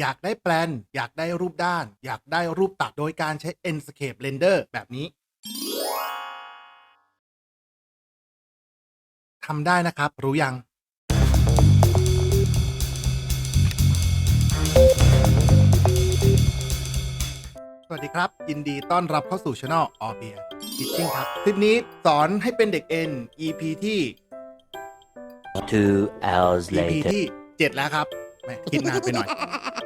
อยากได้แปลน อยากได้รูปด้าน อยากได้รูปตัดโดยการใช้ Enscape Render แบบนี้ทำได้นะครับ รู้ยัง สวัสดีครับ ยินดีต้อนรับเข้าสู่ช anel o r b e a Teaching ครับคลิปนี้สอนให้เป็นเด็กเอ็น EP ที่ Two hours EP later. ที่ 7 แล้วครับแหมคิดนานไปหน่อยเอ่อ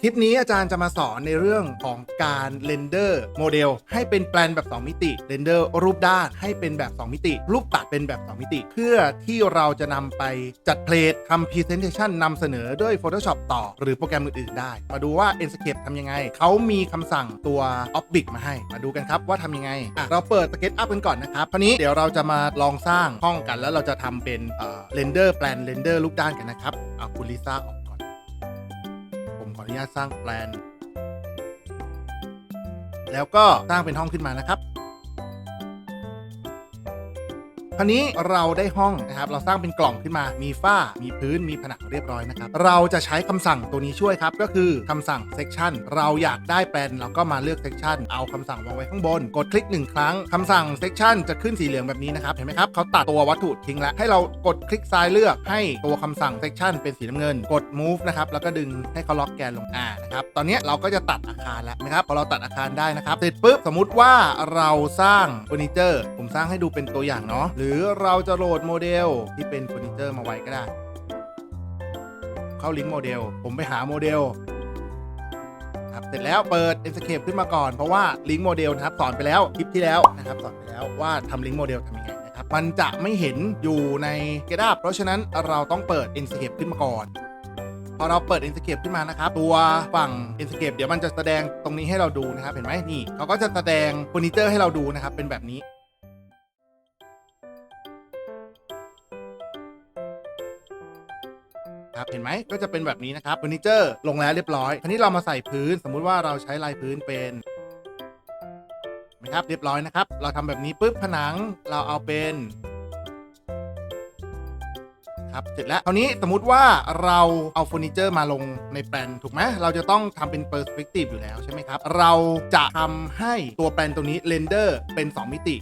คลิปนี้อาจารย์จะมาสอนในเรื่องของการเรนเดอร์โมเดลให้เป็นแปลนแบบ 2 มิติเรนเดอร์รูปด้านให้เป็นแบบ 2 มิติ รูปตัดเป็นแบบ 2 มิติ เพื่อที่เราจะนำไปจัดเพลททำ Presentation นำเสนอด้วย Photoshop ต่อ หรือโปรแกรมอื่น ๆ ได้ มาดูว่า Enscape ทำยังไง เขามีคำสั่งตัว Object มาให้ มาดูกันครับว่าทำยังไงอะเราเปิด SketchUp กันก่อนนะครับคราวนี้เดี๋ยวเราจะมาลองสร้างห้องกันแล้วเราจะทำเป็นเรนเดอร์แปลนเรนเดอร์รูปด้านกันนะครับเอาคุณลิซ่าออก อนผมขออนุญาตสร้างแปลน แล้วก็สร้างเป็นห้องขึ้นมานะครับ ราวนี้เราได้ห้องนะครับ เราสร้างเป็นกล่องขึ้นมา มีฝ้า มีพื้น มีผนังเรียบร้อยนะครับ เราจะใช้คำสั่งตัวนี้ช่วยครับ ก็คือคำสั่ง section เราอยากได้แปลนเราก็มาเลือก section เอาคำสั่งวางไว้ข้างบน กดคลิกหนึ่งครั้งคำสั่ง section จะขึ้นสีเหลืองแบบนี้นะครับ เห็นไหมครับเขาตัดตัววัตถุทิ้งแล้ว ให้เรากดคลิกซ้ายเลือกให้ตัวคำสั่ง section เป็นสีน้ำเงิน กด move นะครับ แล้วก็ดึงให้เขาล็อกแกนลงอ่านะครับ ตอนนี้เราก็จะตัดอาคารแล้วนะครับพอเราตัดอาคารได้นะครับเสร็จปุ๊บสมมุติว่าเราสร้างเฟอร์นิเจอร์ผมสร้างให้ดูเป็นตัวอย่างเนาะหรือือเราจะโหลดโมเดลที่เป็นเฟอร์นิเจอร์มาไว้ก็ได้ เข้าลิงก์โมเดล ผมไปหาโมเดลครับเสร็จแล้วเปิด Escape ขึ้นมาก่อน เพราะว่าลิงก์โมเดลนะครับสอนไปแล้วคลิปที่แล้วนะครับสอนไปแล้วว่าทำลิงก์โมเดลทำยังไงนะครับมันจะไม่เห็นอยู่ใน GitHub เพราะฉะนั้นเราต้องเปิด Escape ขึ้นมาก่อนพอเราเปิด Enscape ขึ้นมานะครับ ตัวฝั่ง Enscape เดี๋ยวมันจะแสดงตรงนี้ให้เราดูนะครับ เห็นไหมนี่เขาก็จะแสดงเฟอร์นิเจอร์ให้เราดูนะครับ เป็นแบบนี้ ครับเห็นไหมก็จะเป็นแบบนี้นะครับเฟอร์นิเจอร์ลงแล้วเรียบร้อยทีนี้เรามาใส่พื้น สมมุติว่าเราใช้ลายพื้นเป็นนไหมครับเรียบร้อยนะครับ เราทำแบบนี้ปุ๊บผนังเราเอาเป็นครับเสร็จแล้วคราวนี้สมมุติว่าเราเอาเฟอร์นิเจอร์มาลงในแปลนถูกไหมเราจะต้องทำเป็นเปอร์สเปกทีฟอยู่แล้วใช่ไหมครับ เราจะทำให้ตัวแปลนตรงนี้เรนเดอร์เป็น 2 มิติ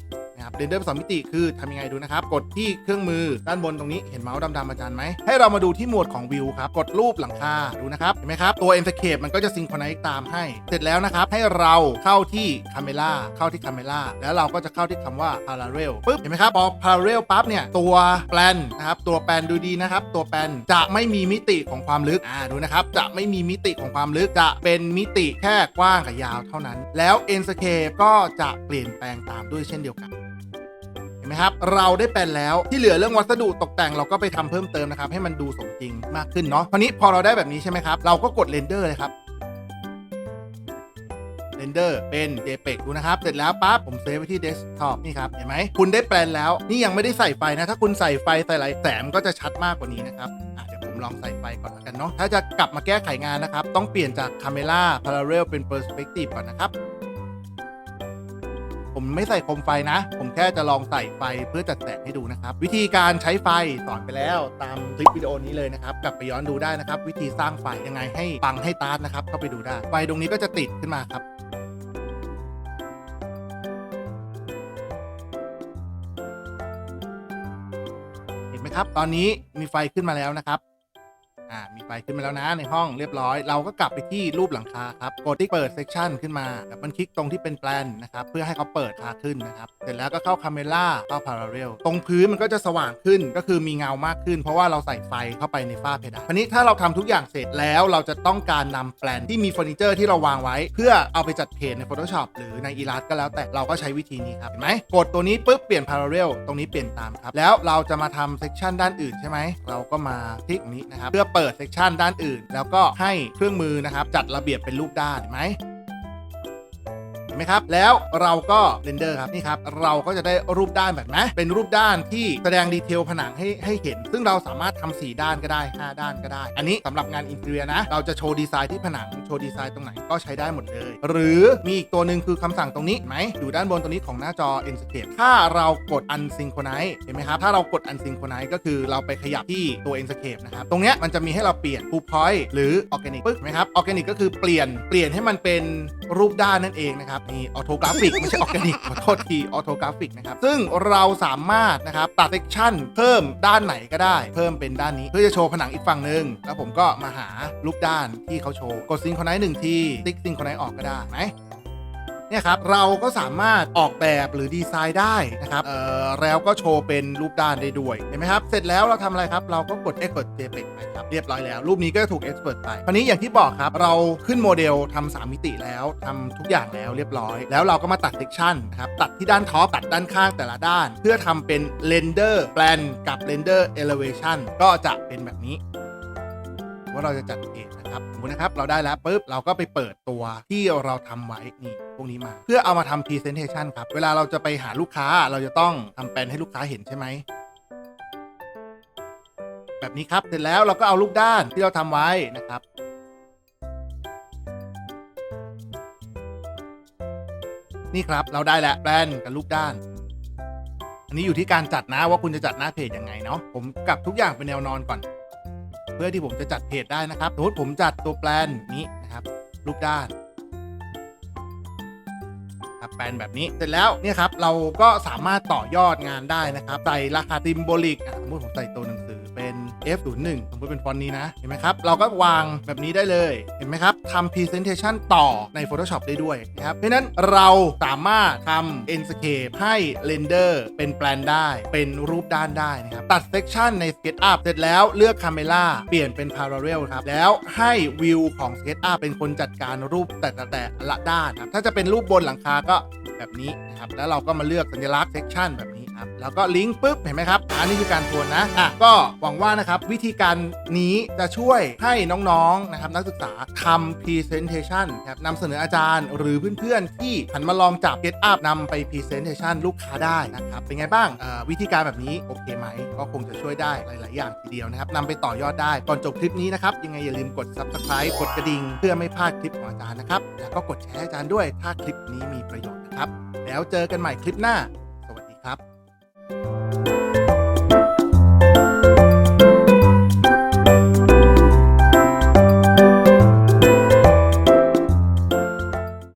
นะครับเรนเดอร์เป็นสองมิติคือทำยังไงดูนะครับ กดที่เครื่องมือด้านบนตรงนี้เห็นเมาส์ดำๆอาจารย์ไหมให้เรามาดูที่หมวดของวิวครับ กดรูปหลังคาดูนะครับ เห็นไหมครับ ตัว e n s c a p e มันก็จะซิง c ค r o n i z e ตามให้ เสร็จแล้วนะครับ ให้เราเข้าที่ Camera เข้าที่ Camera แล้วเราก็จะเข้าที่คำว่า Parallel ปุ๊บเห็นไหมครับพอ Parallel ปั๊บเนี่ยตัวแปลนนะครับตัวแปลนดูดีนะครับตัวแปลนจะไม่มีมิติของความลึกอ่าดูนะครับจะไม่มีมิติของความลึกจะเป็นมิติแค่กว้างกับยาวเท่านั้น แล้ว e n s c a p e ก็จะเปลี่ยนแปลงตามด้วยเช่นเดียวกัน นไหมครับเราได้แปลนแล้วที่เหลือเรื่องวัสดุตกแต่งเราก็ไปทำเพิ่มเติมนะครับให้มันดูสมจริงมากขึ้นเนาะคราวนี้พอเราได้แบบนี้ใช่ไหมครับเราก็กดเรนเดอร์เลยครับเรนเดอร์เป็น JPEG ดูนะครับ เสร็จแล้วปั๊บผมเซฟไว้ที่เดสก์ท็อปนี่ครับ เห็นไหม คุณได้แปลนแล้ว นี่ยังไม่ได้ใส่ไฟนะ ถ้าคุณใส่ไฟใส่อะไรแสงก็จะชัดมากกว่านี้นะครับเดี๋ยวผมลองใส่ไฟก่อนแล้วกันเนาะถ้าจะกลับมาแก้ไขงานนะครับ ต้องเปลี่ยนจาก Camera Parallel เป็น Perspective ก่อนนะครับ ผมไม่ใส่โคมไฟนะ ผมแค่จะลองใส่ไฟเพื่อจัดแสงให้ดูนะครับ วิธีการใช้ไฟสอนไปแล้วตามคลิปวิดีโอนี้เลยนะครับ กลับไปย้อนดูได้นะครับ วิธีสร้างไฟยังไงให้ปังให้ตาร์ทนะครับเข้าไปดูได้ ไฟตรงนี้ก็จะติดขึ้นมาครับเห็นไหมครับ ตอนนี้มีไฟขึ้นมาแล้วนะครับ อ่ามีไฟขึ้นมาแล้วนะในห้องเรียบร้อย เราก็กลับไปที่รูปหลังคาครับกดที่เปิดเซ c ชันขึ้นมาแล้วมันคลิกตรงที่เป็นแปลนนะครับเพื่อให้เขาเปิดคาขึ้นนะครับเสร็จแล้วก็เข้าคาเมล่าเข้าพาราเรลตรงพื้นมันก็จะสว่างขึ้นก็คือมีเงามากขึ้น เพราะว่าเราใส่ไฟเข้าไปในฝ้าเพดานทีนี้ถ้าเราทำทุกอย่างเสร็จแล้วเราจะต้องการนำแปลนที่มีเฟอร์นิเจอร์ที่เราวางไว้ เพื่อเอาไปจัดเพจใน Photoshop หรือใน Illustrator ก็แล้วแต่เราก็ใช้วิธีนี้ครับเห็นไหมกดตัวนี้ปุ๊บเปลี่ยนพาราเรลตรงนี้เปลี่ยนตามครับแล้วเราจะมาทำเซ c ชันด้านอื่นใช่ไหมเราก็มาคลิกนี้นะครับเพื่อเปิดเซกชันด้านอื่น แล้วก็ให้เครื่องมือนะครับจัดระเบียบเป็นรูปด้านเห็นไหม ไหมครับ แล้วเราก็เรนเดอร์ครับนี่ครับ เราก็จะได้รูปด้านแบบนะเป็นรูปด้านที่แสดงดีเทลผนังให้ให้เห็น ซึ่งเราสามารถทำ4ด้านก็ได้ 5 ด้านก็ได้ อันนี้สำหรับงานอินเทอร์นะ เราจะโชว์ดีไซน์ที่ผนัง โชว์ดีไซน์ตรงไหนก็ใช้ได้หมดเลย หรือมีอีกตัวหนึ่งคือคำสั่งตรงนี้เห็นไหมอยู่ด้านบนตรงนี้ของหน้าจอ Enscape ถ้าเรากด Unsynchronize เห็นไหมครับ ถ้าเรากด Unsynchronize ก็คือเราไปขยับที่ตัว Enscape นะครับ ตรงเนี้ยมันจะมีให้เราเปลี่ยน Full Point หรือ Organic ปึ๊กเห็นไหมครับ Organic ก็คือเปลี่ยน เปลี่ยนให้มันเป็นรูปด้านนั่นเองนะครับมีออโทกราฟิกไม่ใช่ออแกนิกขอโทษทีออโทกราฟิกนะครับ ซึ่งเราสามารถนะครับตัดเซกชันเพิ่มด้านไหนก็ได้ เพิ่มเป็นด้านนี้ เพื่อจะโชว์ผนังอีกฝั่งหนึ่งแล้วผมก็มาหารูปด้านที่เขาโชว์ กดซิงคนไนหนึ่งทีติ๊กซิงคนไนออกก็ได้ไหม เนี่ยครับเราก็สามารถออกแบบหรือดีไซน์ได้นะครับเอ่อแล้วก็โชว์เป็นรูปด้านได้ด้วยเห็นไหมครับเสร็จแล้วเราทำอะไรครับเราก็กด Export JPEG ไปครับเรียบร้อยแล้ว รูปนี้ก็จะถูก Export ไปคราวนี้อย่างที่บอกครับเราขึ้นโมเดลทำ3มิติแล้วทำทุกอย่างแล้วเรียบร้อย แล้วเราก็มาตัดเซกชันนะครับตัดที่ด้านท็อปตัดด้านข้างแต่ละด้าน เพื่อทำเป็น Render Plan กับ Render Elevation ก็จะเป็นแบบนี้ ว่าเราจะจัดเพจนะครับสมมตินะครับเราได้แล้วปุ๊บเราก็ไปเปิดตัวที่เราทำไว้นี่พวกนี้มา เพื่อเอามาทำ Presentation ครับ เวลาเราจะไปหาลูกค้าเราจะต้องทำแปลนให้ลูกค้าเห็นใช่ไหมแบบนี้ครับเสร็จแล้วเราก็เอาลูกด้านที่เราทำไว้นะครับนี่ครับเราได้แล้วแปลนกับลูกด้าน อันนี้อยู่ที่การจัดนะว่าคุณจะจัดหน้าเพจยังไงเนาะผมกลับทุกอย่างเป็นแนวนอนก่อน พื่อที่ผมจะจัดเพจได้นะครับสมมติผมจัดตัวแปลนนี้นะครับรูปด้านครับแปลนแบบนี้เสร็จแล้วเนี่ยครับเราก็สามารถต่อยอดงานได้นะครับใส่ราคาติมโบลิกสมมติผมใส่ตัวหนังสือ F01 สมมติเป็นฟอนต์นี้นะ เห็นไหมครับ เราก็วางแบบนี้ได้เลย เห็นไหมครับทำ Presentation ต่อใน Photoshop ได้ด้วยนะครับ เพราะนั้นเราสามารถทำ Enscape ให้ Render เป็นแปลนได้ เป็นรูปด้านได้นะครับ ตัด Section ใน SketchUp เสร็จแล้วเลือก Camera เปลี่ยนเป็น Parallel ครับ แล้วให้วิวของ SketchUp เป็นคนจัดการรูปแต่แต่แต่ละด้านครับ ถ้าจะเป็นรูปบนหลังคาก็แบบนี้นะครับ แล้วเราก็มาเลือกสัญลักษณ์ Section แบบนี้ ครับ แล้วก็ลิงก์ปุ๊บเห็นไหมครับอันนี้คือการทวนนะอะก็หวังว่านะครับวิธีการนี้จะช่วยให้น้องๆนะครับนักศึกษาทำ Presentation ครับนำเสนออาจารย์ หรือเพื่อนๆ ที่หันมาลองจับ Get Up นำไป Presentation ลูกค้าได้นะครับเป็นไงบ้างวิธีการแบบนี้โอเคไหมก็คงจะช่วยได้หลาย ๆ อย่างทีเดียวนะครับนำไปต่อยอดได้ก่อนจบคลิปนี้นะครับยังไงอย่าลืมกด Subscribe กดกระดิ่งเพื่อไม่พลาดคลิปของอาจารย์นะครับแล้วก็กดแชร์ให้อาจารย์ด้วยถ้าคลิปนี้มีประโยชน์นะครับแล้วเจอกันใหม่คลิปหน้า